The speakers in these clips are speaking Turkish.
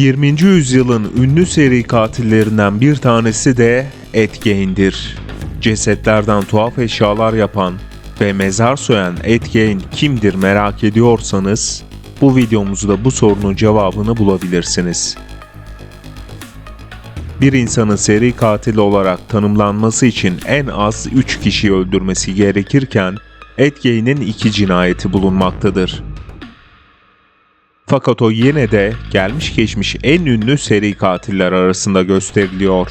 20. yüzyılın ünlü seri katillerinden bir tanesi de Ed Gein'dir. Cesetlerden tuhaf eşyalar yapan ve mezar soyan Ed Gein kimdir merak ediyorsanız bu videomuzda bu sorunun cevabını bulabilirsiniz. Bir insanın seri katil olarak tanımlanması için en az 3 kişi öldürmesi gerekirken Ed Gein'in iki cinayeti bulunmaktadır. Fakat o yine de gelmiş geçmiş en ünlü seri katiller arasında gösteriliyor.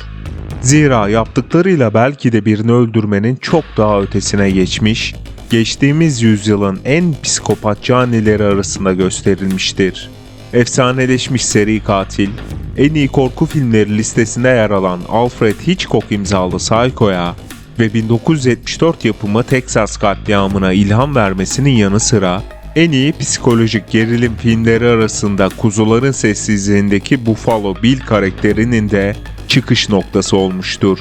Zira yaptıklarıyla belki de birini öldürmenin çok daha ötesine geçmiş, geçtiğimiz yüzyılın en psikopat canileri arasında gösterilmiştir. Efsaneleşmiş seri katil, en iyi korku filmleri listesinde yer alan Alfred Hitchcock imzalı Psycho'ya ve 1974 yapımı Texas katliamına ilham vermesinin yanı sıra en iyi psikolojik gerilim filmleri arasında Kuzuların Sessizliğindeki Buffalo Bill karakterinin de çıkış noktası olmuştur.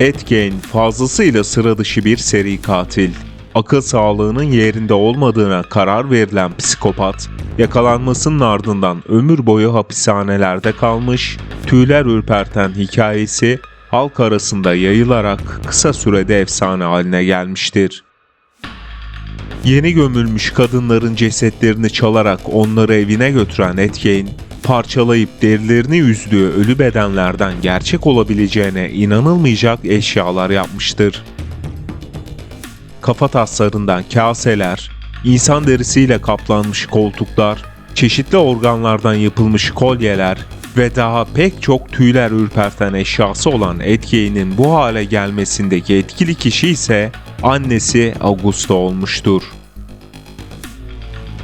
Ed Gein fazlasıyla sıra dışı bir seri katil. Akıl sağlığının yerinde olmadığına karar verilen psikopat, yakalanmasının ardından ömür boyu hapishanelerde kalmış, tüyler ürperten hikayesi halk arasında yayılarak kısa sürede efsane haline gelmiştir. Yeni gömülmüş kadınların cesetlerini çalarak onları evine götüren Etkeyn, parçalayıp derilerini üzdüğü ölü bedenlerden gerçek olabileceğine inanılmayacak eşyalar yapmıştır. Kafa taslarından kaseler, insan derisiyle kaplanmış koltuklar, çeşitli organlardan yapılmış kolyeler ve daha pek çok tüyler ürperten eşyası olan Etkeyn'in bu hale gelmesindeki etkili kişi ise annesi Augusta olmuştur.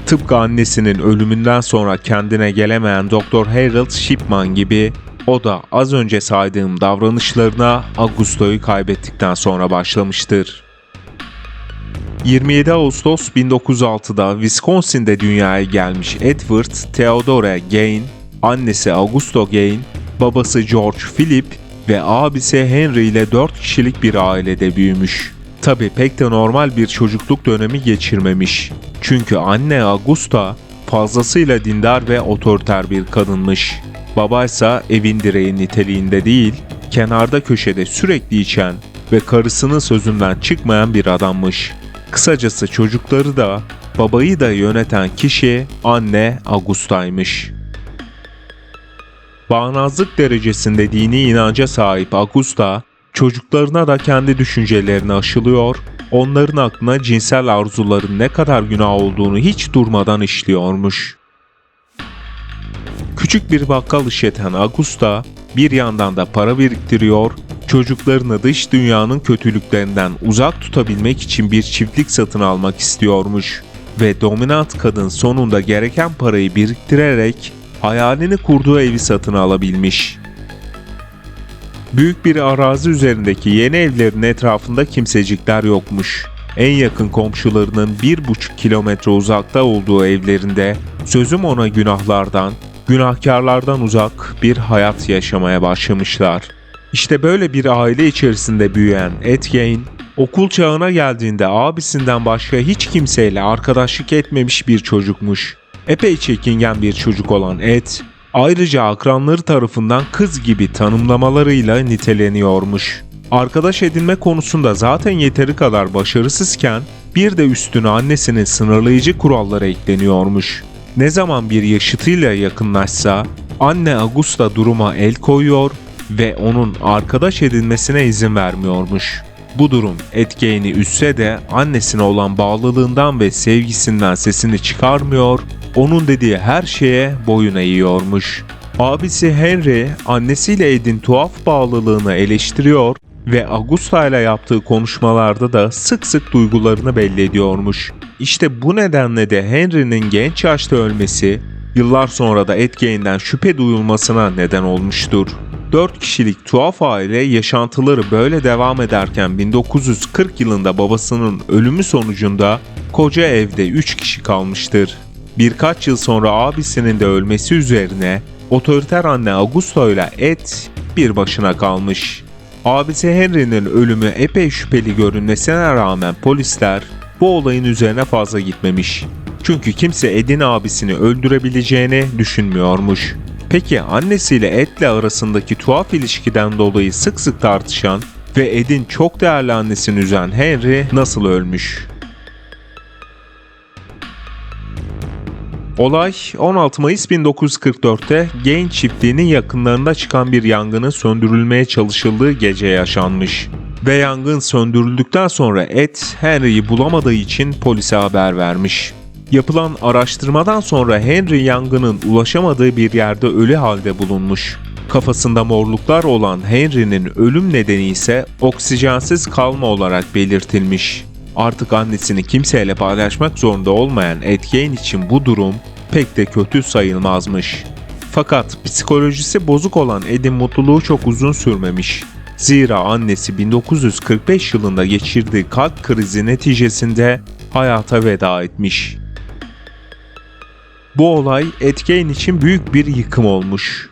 Tıpkı annesinin ölümünden sonra kendine gelemeyen Dr. Harold Shipman gibi o da az önce saydığım davranışlarına Augusto'yu kaybettikten sonra başlamıştır. 27 Ağustos 1906'da Wisconsin'de dünyaya gelmiş Edward Theodore Gain, annesi Augusto Gain, babası George Philip ve abisi Henry ile 4 kişilik bir ailede büyümüş. Tabi pek de normal bir çocukluk dönemi geçirmemiş. Çünkü anne Augusta fazlasıyla dindar ve otoriter bir kadınmış. Babaysa evin direği niteliğinde değil, kenarda köşede sürekli içen ve karısının sözünden çıkmayan bir adammış. Kısacası çocukları da babayı da yöneten kişi anne Augusta'ymış. Bağnazlık derecesinde dini inanca sahip Augusta, çocuklarına da kendi düşüncelerini aşılıyor, onların aklına cinsel arzuların ne kadar günah olduğunu hiç durmadan işliyormuş. Küçük bir bakkal işleten Augusta bir yandan da para biriktiriyor, çocuklarını dış dünyanın kötülüklerinden uzak tutabilmek için bir çiftlik satın almak istiyormuş ve dominant kadın sonunda gereken parayı biriktirerek hayalini kurduğu evi satın alabilmiş. Büyük bir arazi üzerindeki yeni evlerin etrafında kimsecikler yokmuş. En yakın komşularının bir buçuk kilometre uzakta olduğu evlerinde sözüm ona günahlardan, günahkarlardan uzak bir hayat yaşamaya başlamışlar. İşte böyle bir aile içerisinde büyüyen Etgein, okul çağına geldiğinde abisinden başka hiç kimseyle arkadaşlık etmemiş bir çocukmuş. Epey çekingen bir çocuk olan Ed, ayrıca akranları tarafından kız gibi tanımlamalarıyla niteleniyormuş. Arkadaş edinme konusunda zaten yeteri kadar başarısızken bir de üstüne annesinin sınırlayıcı kuralları ekleniyormuş. Ne zaman bir yaşıtıyla yakınlaşsa anne Augusta duruma el koyuyor ve onun arkadaş edinmesine izin vermiyormuş. Bu durum etkeğini üstse de annesine olan bağlılığından ve sevgisinden sesini çıkarmıyor, onun dediği her şeye boyun eğiyormuş. Abisi Henry annesiyle Ed'in tuhaf bağlılığını eleştiriyor ve Augusta ile yaptığı konuşmalarda da sık sık duygularını belli ediyormuş. İşte bu nedenle de Henry'nin genç yaşta ölmesi yıllar sonra da Ed Gein'den şüphe duyulmasına neden olmuştur. 4 kişilik tuhaf aile yaşantıları böyle devam ederken 1940 yılında babasının ölümü sonucunda koca evde 3 kişi kalmıştır. Birkaç yıl sonra abisinin de ölmesi üzerine otoriter anne Augusto ile Ed bir başına kalmış. Abisi Henry'nin ölümü epey şüpheli görünmesine rağmen polisler bu olayın üzerine fazla gitmemiş. Çünkü kimse Ed'in abisini öldürebileceğini düşünmüyormuş. Peki annesiyle Ed'le arasındaki tuhaf ilişkiden dolayı sık sık tartışan ve Ed'in çok değerli annesini üzen Henry nasıl ölmüş? Olay 16 Mayıs 1944'te Gain çiftliğinin yakınlarında çıkan bir yangının söndürülmeye çalışıldığı gece yaşanmış. Ve yangın söndürüldükten sonra Ed Henry'yi bulamadığı için polise haber vermiş. Yapılan araştırmadan sonra Henry yangının ulaşamadığı bir yerde ölü halde bulunmuş. Kafasında morluklar olan Henry'nin ölüm nedeni ise oksijensiz kalma olarak belirtilmiş. Artık annesini kimseyle paylaşmak zorunda olmayan Ed Gein için bu durum pek de kötü sayılmazmış. Fakat psikolojisi bozuk olan Ed'in mutluluğu çok uzun sürmemiş. Zira annesi 1945 yılında geçirdiği kalp krizi neticesinde hayata veda etmiş. Bu olay Ed Gein için büyük bir yıkım olmuş.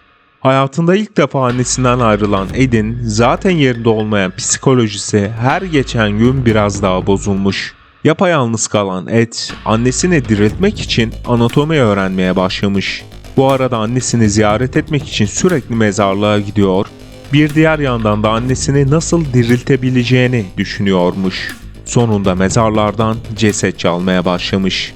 Hayatında ilk defa annesinden ayrılan Ed'in zaten yerinde olmayan psikolojisi her geçen gün biraz daha bozulmuş. Yapayalnız kalan Ed, annesini diriltmek için anatomi öğrenmeye başlamış. Bu arada annesini ziyaret etmek için sürekli mezarlığa gidiyor, bir diğer yandan da annesini nasıl diriltebileceğini düşünüyormuş. Sonunda mezarlardan ceset çalmaya başlamış.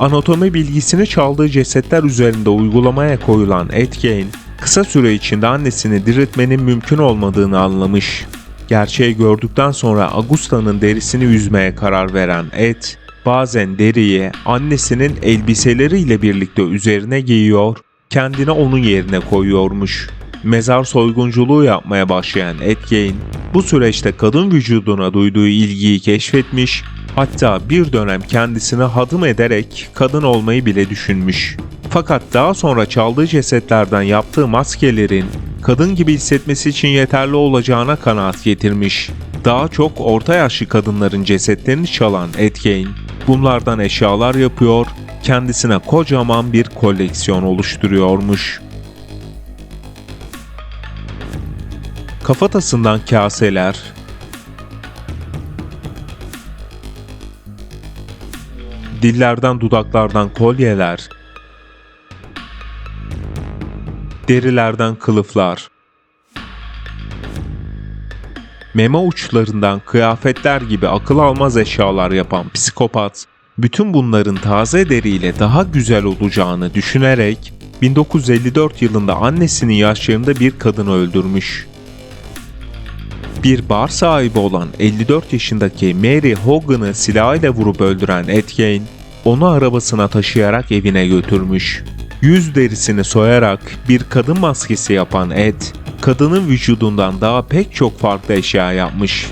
Anatomi bilgisini çaldığı cesetler üzerinde uygulamaya koyulan Ed Gein, kısa süre içinde annesini diriltmenin mümkün olmadığını anlamış. Gerçeği gördükten sonra Agusta'nın derisini üzmeye karar veren Ed, bazen deriyi annesinin elbiseleriyle birlikte üzerine giyiyor, kendine onun yerine koyuyormuş. Mezar soygunculuğu yapmaya başlayan Ed Gein, bu süreçte kadın vücuduna duyduğu ilgiyi keşfetmiş, hatta bir dönem kendisine hadım ederek kadın olmayı bile düşünmüş. Fakat daha sonra çaldığı cesetlerden yaptığı maskelerin kadın gibi hissetmesi için yeterli olacağına kanaat getirmiş. Daha çok orta yaşlı kadınların cesetlerini çalan Ed Gein, bunlardan eşyalar yapıyor, kendisine kocaman bir koleksiyon oluşturuyormuş. Kafatasından kaseler, dillerden dudaklardan kolyeler, derilerden kılıflar, meme uçlarından kıyafetler gibi akıl almaz eşyalar yapan psikopat, bütün bunların taze deriyle daha güzel olacağını düşünerek 1954 yılında annesinin yaşlarında bir kadını öldürmüş. Bir bar sahibi olan 54 yaşındaki Mary Hogan'ı silahıyla vurup öldüren Ed Gein, onu arabasına taşıyarak evine götürmüş. Yüz derisini soyarak bir kadın maskesi yapan Ed, kadının vücudundan daha pek çok farklı eşya yapmış.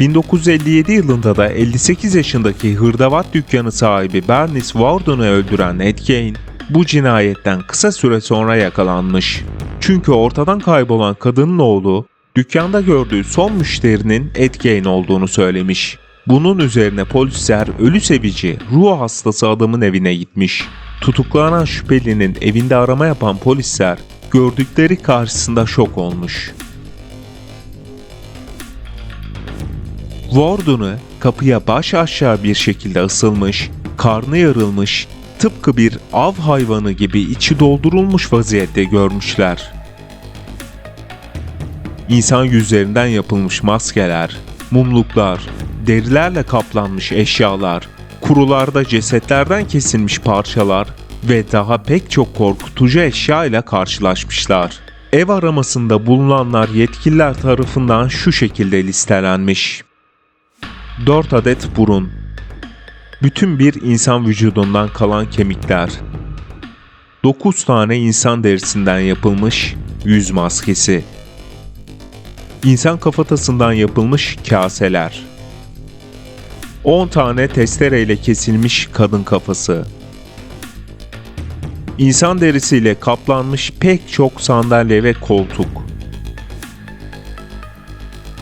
1957 yılında da 58 yaşındaki hırdavat dükkanı sahibi Bernice Warden'ı öldüren Ed Gein, bu cinayetten kısa süre sonra yakalanmış. Çünkü ortadan kaybolan kadının oğlu, dükkanda gördüğü son müşterinin Ed olduğunu söylemiş. Bunun üzerine polisler ölü sevici, ruh hastası adamın evine gitmiş. Tutuklanan şüphelinin evinde arama yapan polisler gördükleri karşısında şok olmuş. Warden'ı kapıya baş aşağı bir şekilde asılmış, karnı yarılmış, tıpkı bir av hayvanı gibi içi doldurulmuş vaziyette görmüşler. İnsan yüzlerinden yapılmış maskeler, mumluklar, derilerle kaplanmış eşyalar, kurularda cesetlerden kesilmiş parçalar ve daha pek çok korkutucu eşya ile karşılaşmışlar. Ev aramasında bulunanlar yetkililer tarafından şu şekilde listelenmiş. 4 adet burun, bütün bir insan vücudundan kalan kemikler, 9 tane insan derisinden yapılmış yüz maskesi, insan kafatasından yapılmış kaseler, 10 tane testereyle kesilmiş kadın kafası, insan derisiyle kaplanmış pek çok sandalye ve koltuk,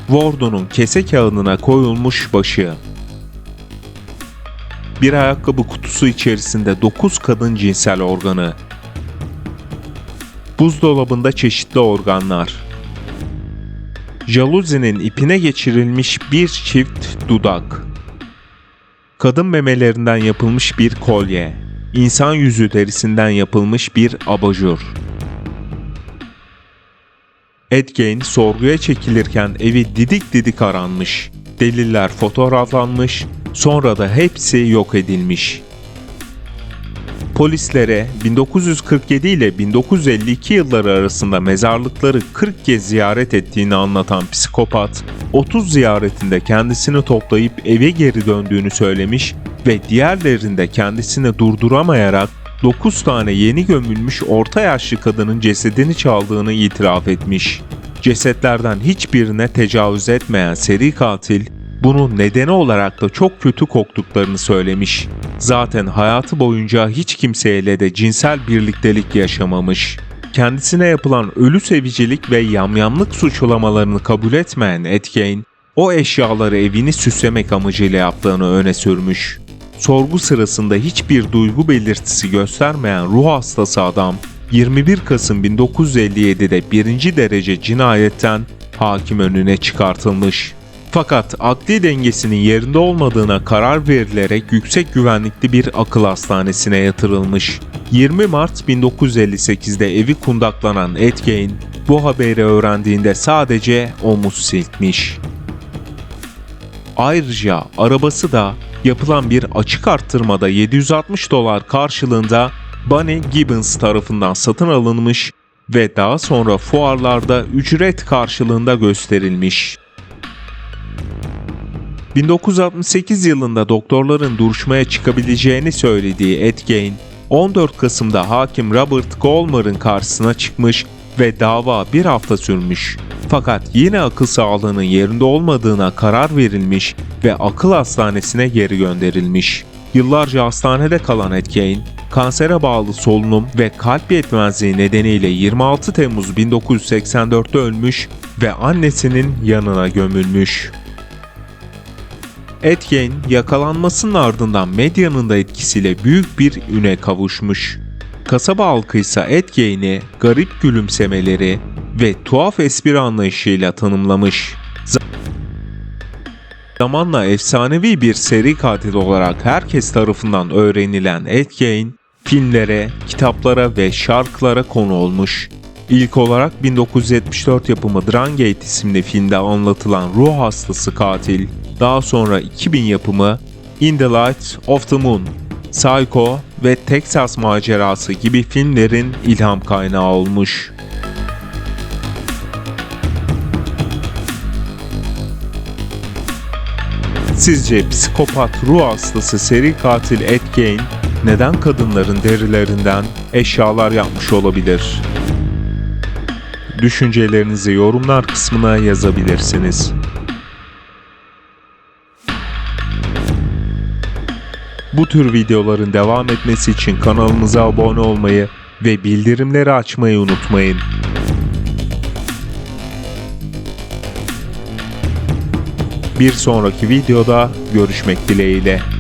Wardo'nun kese kağıdına koyulmuş başı, bir ayakkabı kutusu içerisinde 9 kadın cinsel organı, buzdolabında çeşitli organlar, Jaluzinin ipine geçirilmiş bir çift dudak. Kadın memelerinden yapılmış bir kolye. İnsan yüzü derisinden yapılmış bir abajur. Ed Gein sorguya çekilirken evi didik didik aranmış. Deliller fotoğraflanmış, sonra da hepsi yok edilmiş. Polislere 1947 ile 1952 yılları arasında mezarlıkları 40 kez ziyaret ettiğini anlatan psikopat, 30 ziyaretinde kendisini toplayıp eve geri döndüğünü söylemiş ve diğerlerinde kendisini durduramayarak 9 tane yeni gömülmüş orta yaşlı kadının cesedini çaldığını itiraf etmiş. Cesetlerden hiçbirine tecavüz etmeyen seri katil, bunun nedeni olarak da çok kötü koktuklarını söylemiş. Zaten hayatı boyunca hiç kimseyle de cinsel birliktelik yaşamamış. Kendisine yapılan ölü sevicilik ve yamyamlık suçlamalarını kabul etmeyen Etkeyn, o eşyaları evini süslemek amacıyla yaptığını öne sürmüş. Sorgu sırasında hiçbir duygu belirtisi göstermeyen ruh hastası adam 21 Kasım 1957'de birinci derece cinayetten hakim önüne çıkartılmış. Fakat akli dengesinin yerinde olmadığına karar verilerek yüksek güvenlikli bir akıl hastanesine yatırılmış. 20 Mart 1958'de evi kundaklanan Ed Gein, bu haberi öğrendiğinde sadece omuz silkmiş. Ayrıca arabası da yapılan bir açık arttırmada 760 dolar karşılığında Bunny Gibbons tarafından satın alınmış ve daha sonra fuarlarda ücret karşılığında gösterilmiş. 1968 yılında doktorların duruşmaya çıkabileceğini söylediği Ed Gein, 14 Kasım'da hakim Robert Goldmar'ın karşısına çıkmış ve dava bir hafta sürmüş. Fakat yine akıl sağlığının yerinde olmadığına karar verilmiş ve akıl hastanesine geri gönderilmiş. Yıllarca hastanede kalan Ed Gein, kansere bağlı solunum ve kalp yetmezliği nedeniyle 26 Temmuz 1984'te ölmüş ve annesinin yanına gömülmüş. Ed Gein yakalanmasının ardından medyanın da etkisiyle büyük bir üne kavuşmuş. Kasaba halkı ise Ed Gein'i garip gülümsemeleri ve tuhaf espri anlayışıyla tanımlamış. Zamanla efsanevi bir seri katil olarak herkes tarafından öğrenilen Ed Gein, filmlere, kitaplara ve şarkılara konu olmuş. İlk olarak 1974 yapımı Drangate isimli filmde anlatılan ruh hastası katil, daha sonra 2000 yapımı In the Light of the Moon, Psycho ve Texas Macerası gibi filmlerin ilham kaynağı olmuş. Sizce psikopat ruh hastası seri katil Ed Gein neden kadınların derilerinden eşyalar yapmış olabilir? Düşüncelerinizi yorumlar kısmına yazabilirsiniz. Bu tür videoların devam etmesi için kanalımıza abone olmayı ve bildirimleri açmayı unutmayın. Bir sonraki videoda görüşmek dileğiyle.